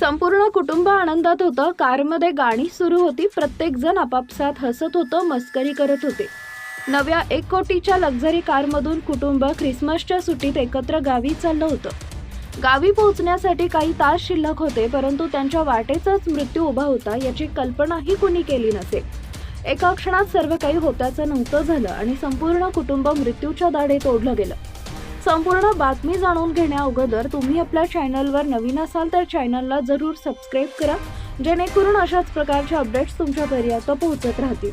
संपूर्ण कुटुंब आनंदात होतं. कारमध्ये गाणी सुरू होती. प्रत्येक जण आपापसात हसत होतं मस्करी करत होते. नव्या एक कोटीच्या लक्झरी कारमधून कुटुंब ख्रिसमसच्या सुट्टीत एकत्र गावी चाललं होतं. गावी पोहोचण्यासाठी काही तास शिल्लक होते परंतु त्यांच्या वाटेचाच मृत्यू उभा होता याची कल्पनाही कुणी केली नसेल एका क्षणात सर्व काही होत्याचं नव्हतं झालं आणि संपूर्ण कुटुंब मृत्यूच्या दाढे तोडलं गेलं. संपूर्ण बातमी जाणून घेण्या अगोदर तुम्ही आपल्या चॅनलवर नवीन असाल तर चॅनलला जरूर सबस्क्राईब करा जेणेकरून अशाच प्रकारचे अपडेट्स तुमच्यापर्यंत पोहोचत राहतील.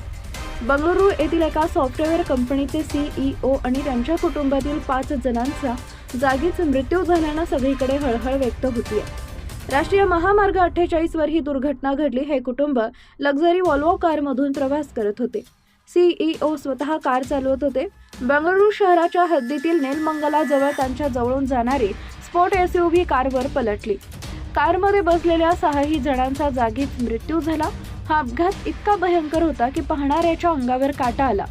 बंगळुरू येथील एका सॉफ्टवेअर कंपनीचे सीईओ आणि त्यांच्या कुटुंबातील पाच जणांचा जागीच मृत्यू झाल्यानं सगळीकडे हळहळ व्यक्त होती राष्ट्रीय महामार्ग अठ्ठेचाळीसवर ही दुर्घटना घडली हे कुटुंब लक्झरी वॉल्वो कारमधून प्रवास करत होते. सीईओ स्वतः कार चालवत होते. बंगळुरू शहराच्या हद्दीतील नेलमंगलाजवळ त्यांच्या जवळून जाणारी स्पोर्ट एसयूव्ही कारवर पलटली. कारमध्ये बसलेल्या सहाही जणांचा जागीच मृत्यू झाला. हा अपघात इतका भयंकर होता की पाहणाऱ्याच्या अंगावर काटा आला.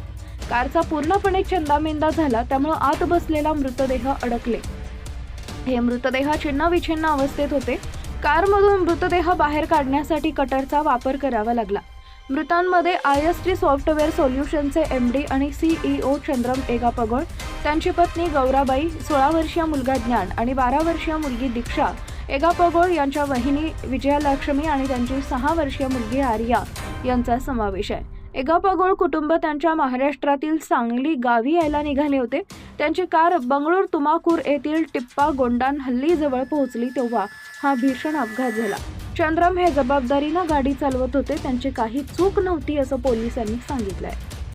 कारचा पूर्णपणे चंदामेंदा झाला त्यामुळे आत बसलेला मृतदेह अडकले. हे मृतदेह छिन्नविछिन्न अवस्थेत होते. कारमधून मृतदेह बाहेर काढण्यासाठी कटरचा वापर करावा लागला. मृतांमध्ये आय एस टी सॉफ्टवेअर सोल्युशनचे एम डी आणि सीईओ चंद्रम एगापगोळ त्यांची पत्नी गौराबाई सोळा वर्षीय मुलगा ज्ञान आणि बारा वर्षीय मुलगी दीक्षा एगापगोळ यांच्या वहिनी विजयालक्ष्मी आणि त्यांची सहा वर्षीय मुलगी आर्या यांचा समावेश आहे. एगापगोळ कुटुंब त्यांच्या महाराष्ट्रातील सांगली गावी यायला निघाले होते. त्यांची कार बंगळूर तुमाकूर येथील टिप्पा गोंडान हल्लीजवळ पोहोचली तेव्हा हा भीषण अपघात झाला. चंद्रम हे जबाबदारीनं गाडी चालवत होते. त्यांची काही चूक नव्हती असं पोलिसांनी सांगितलंय.